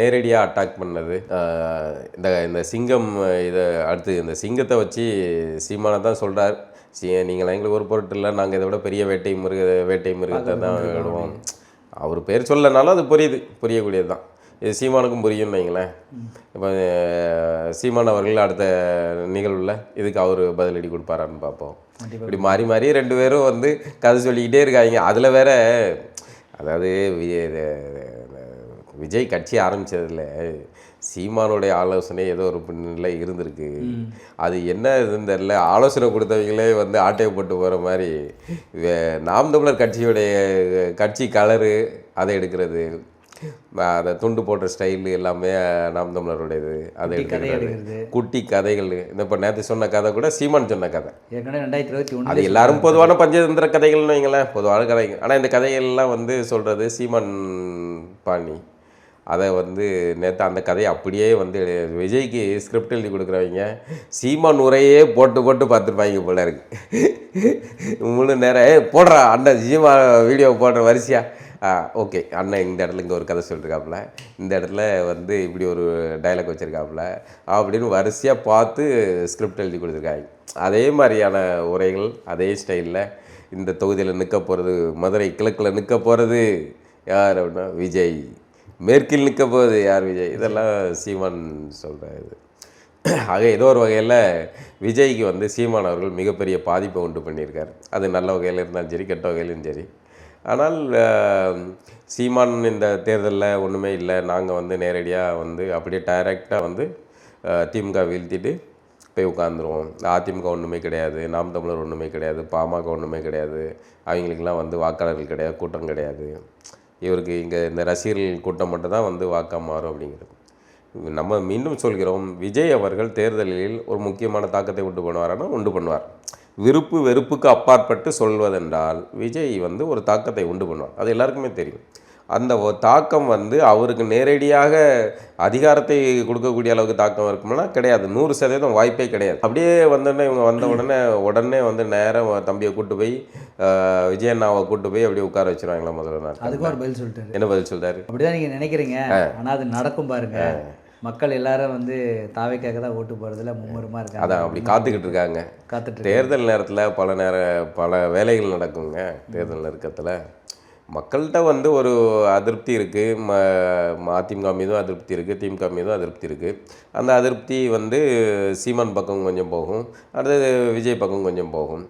நேரடியாக அட்டாக் பண்ணது. இந்த இந்த சிங்கம் இதை அடுத்து இந்த சிங்கத்தை வச்சு சீமானை தான் சொல்கிறார் சி நீங்கள் எங்களுக்கு ஒரு பொருட்டு இல்லை நாங்கள் இதை விட பெரிய வேட்டை மிருக வேட்டை மிருகத்தை தான் விடுவோம். அவர் பேர் சொல்லனாலும் அது புரியுது புரியக்கூடியது தான். இது சீமானுக்கும் புரியும்னு வைங்களேன். இப்போ சீமான் அவர்கள் அடுத்த நிகழ்வில் இதுக்கு அவர் பதிலடி கொடுப்பாரான்னு பார்ப்போம். இப்படி மாறி மாறி ரெண்டு பேரும் வந்து கதை சொல்லிக்கிட்டே இருக்காங்க அதில் வேற அதாவது விஜய் கட்சி ஆரம்பிச்சதுல சீமானுடைய ஆலோசனை ஏதோ ஒரு பின்னில் இருந்திருக்கு. அது என்ன இதுன்னு தெரியல. ஆலோசனை கொடுத்தவங்களே வந்து ஆட்டையை போட்டு போகிற மாதிரி நாம் தமிழர் கட்சியுடைய கட்சி கலரு அதை எடுக்கிறது. அந்த துண்டு போடுற ஸ்டைலு எல்லாமே நாம் தமிழருடையது. அதை எடுக்கிறது. குட்டி கதைகள். இந்த இப்போ நேற்று சொன்ன கதை கூட சீமான் சொன்ன கதை. ஏற்கனவே ரெண்டாயிரத்தி இருபத்தி அது எல்லாரும் பொதுவான பஞ்சதந்திர கதைகள்னு வைங்களேன். பொதுவான கதைகள். ஆனால் இந்த கதைகள்லாம் வந்து சொல்கிறது சீமான் பாணி. அதை வந்து நேற்று அந்த கதையை அப்படியே வந்து விஜய்க்கு ஸ்கிரிப்ட் எழுதி கொடுக்குறவங்க சீமான் உரையே போட்டு போட்டு பார்த்துருப்பாங்க போல இருக்கு. முழு நேரம் ஏ போடுறா அண்ணன் சீமா வீடியோ போடுற வரிசையா? ஆ ஓகே அண்ணன் இந்த இடத்துல இங்கே ஒரு கதை சொல்லியிருக்காப்புல இந்த இடத்துல வந்து இப்படி ஒரு டைலாக் வச்சுருக்காப்புல. அப்படின்னு வரிசையாக பார்த்து ஸ்கிரிப்ட் எழுதி கொடுத்துருக்காங்க. அதே மாதிரியான உரைகள் அதே ஸ்டைலில் இந்த தொகுதியில் நிற்க போகிறது மதுரை கிழக்கில் நிற்க போகிறது யார் அப்படின்னா விஜய். மேற்கில் நிற்க போகுது யார் விஜய்? இதெல்லாம் சீமான் சொல்கிற இது. ஆக ஏதோ ஒரு வகையில் விஜய்க்கு வந்து சீமான் அவர்கள் மிகப்பெரிய பாதிப்பை உண்டு பண்ணியிருக்கார். அது நல்ல வகையில் இருந்தாலும் சரி கெட்ட வகையிலும் சரி. ஆனால் சீமான் இந்த தேர்தலில் ஒன்றுமே இல்லை. நாங்கள் வந்து நேரடியாக வந்து அப்படியே டைரெக்டாக வந்து திமுக வீழ்த்திட்டு போய் உட்காந்துருவோம் அதிமுக ஒன்றுமே கிடையாது. நாம் தமிழர் ஒன்றுமே கிடையாது. பாமக ஒன்றுமே கிடையாது. அவங்களுக்கெல்லாம் வந்து வாக்காளர்கள் கிடையாது கூட்டம் கிடையாது. இவருக்கு இங்கே இந்த ரசிகர்கள் கூட்டம் மட்டும் தான் வந்து வாக்கா மாறும் அப்படிங்கிறது. நம்ம மீண்டும் சொல்கிறோம் விஜய் அவர்கள் தேர்தலில் ஒரு முக்கியமான தாக்கத்தை உண்டு பண்ணுவாரானா உண்டு பண்ணுவார். விருப்பு வெறுப்புக்கு அப்பாற்பட்டு சொல்வதென்றால் விஜய் வந்து ஒரு தாக்கத்தை உண்டு பண்ணுவார். அது எல்லாருக்குமே தெரியும். அந்த தாக்கம் வந்து அவருக்கு நேரடியாக அதிகாரத்தை கொடுக்கக்கூடிய அளவுக்கு தாக்கம் இருக்கும்னா கிடையாது. நூறு சதவீதம் வாய்ப்பே கிடையாது. அப்படியே வந்தோடனே இவங்க வந்த உடனே உடனே வந்து நேரம் தம்பியை கூட்டு போய் விஜயண்ணாவை கூட்டு போய் அப்படியே உட்கார வச்சிருவாங்களா முதல்ல நாள். அதுக்கும் ஒரு பதில் சொல்லிட்டாரு. என்ன பதில் சொல்றாரு? அப்படிதான் நீங்க நினைக்கிறீங்க. ஆனா அது நடக்கும் பாருங்க. மக்கள் எல்லாரும் வந்து தாவைக்காக தான் ஓட்டு போறதுல மும்முரமா இருக்காங்க. அதான் அப்படி காத்துக்கிட்டு இருக்காங்க. காத்துட்டு. தேர்தல் நேரத்தில் பல நேர பல வேலைகள் நடக்குங்க. தேர்தல் நெருக்கத்தில். மக்கள்கிட்ட வந்து ஒரு அதிருப்தி இருக்குது ம அதிமுக மீதும் அதிருப்தி இருக்குது திமுக மீதும் அதிருப்தி இருக்குது அந்த அதிருப்தி வந்து சீமான் பக்கம் கொஞ்சம் போகும். அடுத்தது விஜய் பக்கம் கொஞ்சம் போகும்.